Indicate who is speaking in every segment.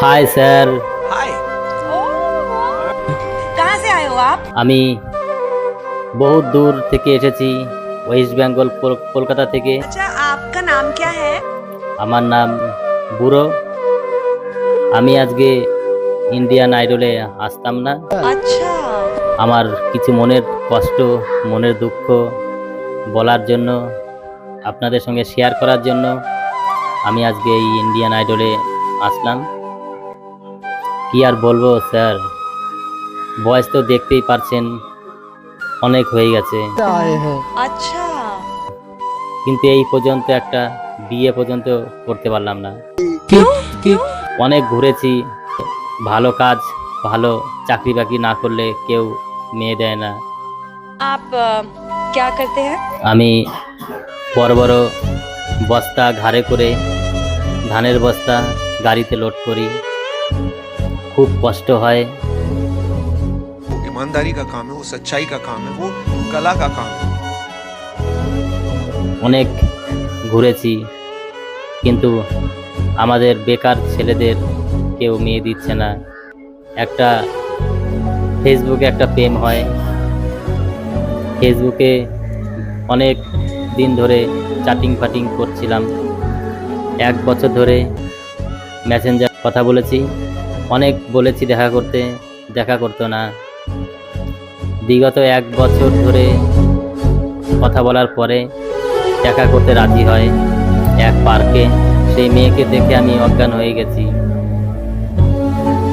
Speaker 1: Hi sir
Speaker 2: हाय
Speaker 3: कहाँ से आए हो आप
Speaker 1: আমি বহুত দূর থেকে এসেছি ওয়েস্ট বেঙ্গল কল- কলকাতা থেকে
Speaker 3: अच्छा आपका नाम क्या है
Speaker 1: আমার নাম বুড়ো আমি আজকে ইন্ডিয়ান আইডলে আসতাম না
Speaker 3: अच्छा
Speaker 1: আমার কিছু মনের কষ্ট মনের দুঃখ বলার জন্য আপনাদের সঙ্গে শেয়ার করার জন্য আমি আজকে এই ইন্ডিয়ান আইডলে আসলাম কি আর বলবো স্যার বয়স তো দেখতেই পারছেন অনেক হয়ে গেছে
Speaker 3: अच्छा
Speaker 1: কিন্তু এই পর্যন্ত একটা বিয়ে পর্যন্ত করতে পারলাম না অনেক ঘুরেছি ভালো কাজ ভালো চাকরি বাকরি না করলে কেউ মেয়ে দেয় না
Speaker 3: आप अ, क्या करते हैं
Speaker 1: আমি বড় বড় বস্তা ঘাড়ে করে ধানের বস্তা গাড়িতে লোড করি খুব কষ্ট হয়
Speaker 2: ইমানদারি কা কাম ও সচ্চাই কা কাম ও কলা কা কাম
Speaker 1: অনেক ঘুরেছি কিন্তু আমাদের বেকার ছেলেদের কেউ মেয়ে দিচ্ছে না। একটা ফেসবুকে একটা প্রেম হয়। ফেসবুকে অনেক দিন ধরে চাটিং ফাটিং করছিলাম। এক বছর ধরে মেসেঞ্জার কথা বলেছি। অনেক বলেছি দেখা করতে, দেখা করতো না। বিগত এক বছর ধরে কথা বলার পরে দেখা করতে রাজি হয় এক পার্কে। সেই মেয়েকে দেখে আমি অজ্ঞান হয়ে গেছি।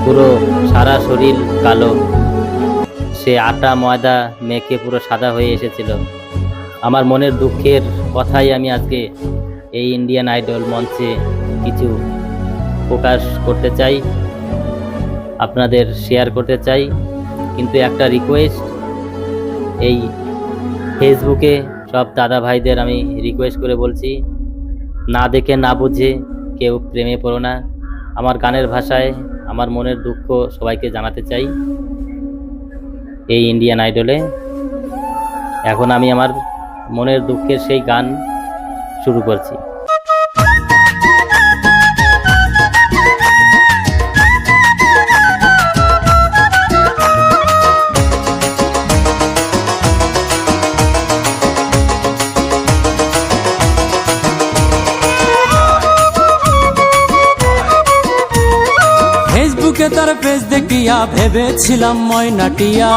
Speaker 1: পুরো সারা শরীর কালো। সে আটা, ময়দা মেখে পুরো সাদা হয়ে এসেছিল। আমার মনের দুঃখের কথাই আমি আজকে এই ইন্ডিয়ান আইডল মঞ্চে কিছু প্রকাশ করতে চাই। আপনাদের শেয়ার করতে চাই, কিন্তু একটা রিকোয়েস্ট এই ফেসবুকে সব দাদা ভাইদের আমি রিকোয়েস্ট করে বলছি, না দেখে না বুঝে কেউ প্রেমে পড়ো না। আমার গানের ভাষায়, আমার মনের দুঃখ সবাইকে জানাতে চাই। এই ইন্ডিয়ান আইডলে এখন আমি আমার মনের দুঃখের সেই গান শুরু করছি।
Speaker 4: তার পেজ দেখিয়া ভেবেছিলাম ময়নাটিয়া।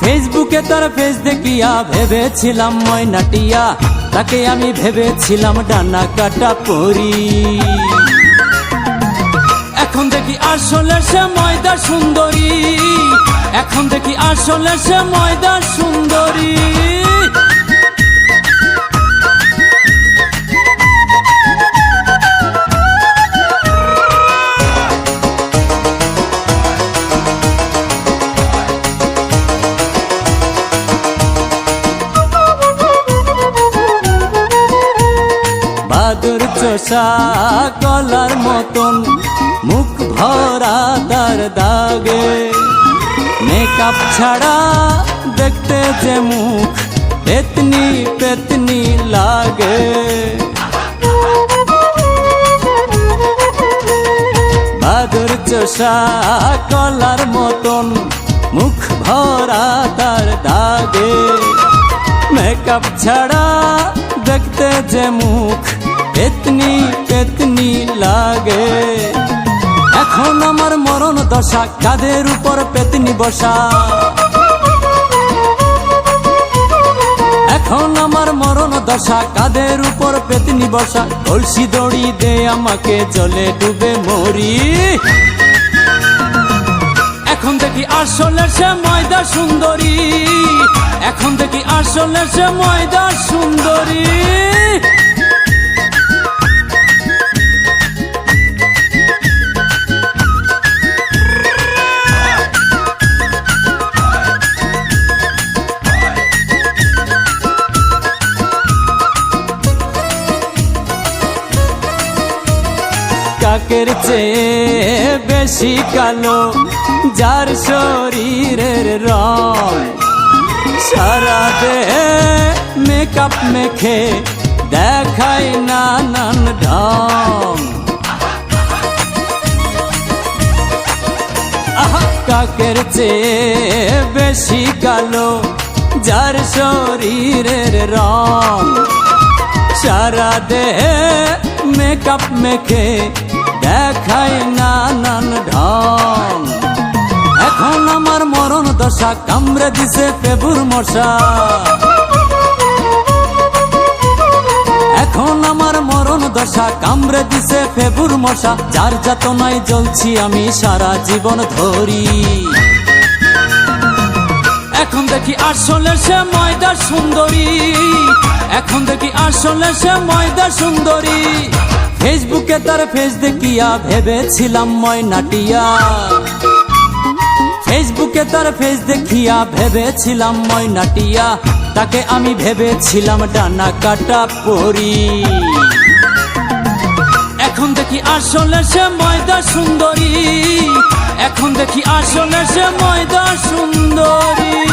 Speaker 4: ফেসবুকে তার পেজ দেখিয়া ভেবেছিলাম ময়নাটিয়া। তাকে আমি ভেবেছিলাম ডানা কাটা পরি। এখন দেখি আসলে সে ময়দা সুন্দরী। এখন দেখি আসলে সে ময়দা সুন্দরী। বাদুর চোষা কলার মতন, মুখ ভরা তার দাগে। মেকআপ ছাড়া দেখতে যে মুখ, পেতনি পেতনি লাগে। বাদুর চোষা কলার মতন, মুখ ভরা তার দাগে। মেকআপ ছাড়া দেখতে যে মুখ পেতনি পেতনি লাগে। এখন আমার মরণ দশা কাদের উপর পেতনি বসা? এখন আমার মরণ দশা কাদের উপর পেতনি বসা? কলসি দড়ি দে আমাকে, জলে ডুবে মরি। এখন দেখি আসলে সে ময়দা সুন্দরী। এখন দেখি আসলে সে ময়দা সুন্দরী। কাকের চেয়ে বেশি কালো, যার শরীরের রং সারা দেহ মেকআপ মেখে দেখায় নানান ঢং কাকের চেয়ে বেশি কালো, যার শরীরের রং সারা দেহ মেকআপ মেখে দেখায় নানান ঢং। এখন আমার মরণ দশা কামড়ে দিছে ফেবুর মশা। এখন আমার মরণ দশা কামড়ে দিছে ফেবুর মশা। যার যাতনায় জ্বলছি আমি সারা জীবন ধরি। এখন দেখি আসলে সে ময়দা সুন্দরী। এখন দেখি আসলে সে ময়দা সুন্দরী। ফেসবুকে তার ফেস দেখিয়া ভেবেছিলাম ময়নাটিয়া ফেসবুকে তার ফেস দেখিয়া ভেবেছিলাম ময়নাটিয়া তাকে আমি ভেবেছিলাম ডানা কাটা পরি। এখন দেখি আসলে সে ময়দা সুন্দরী। এখন দেখি আসলে সে ময়দা সুন্দর।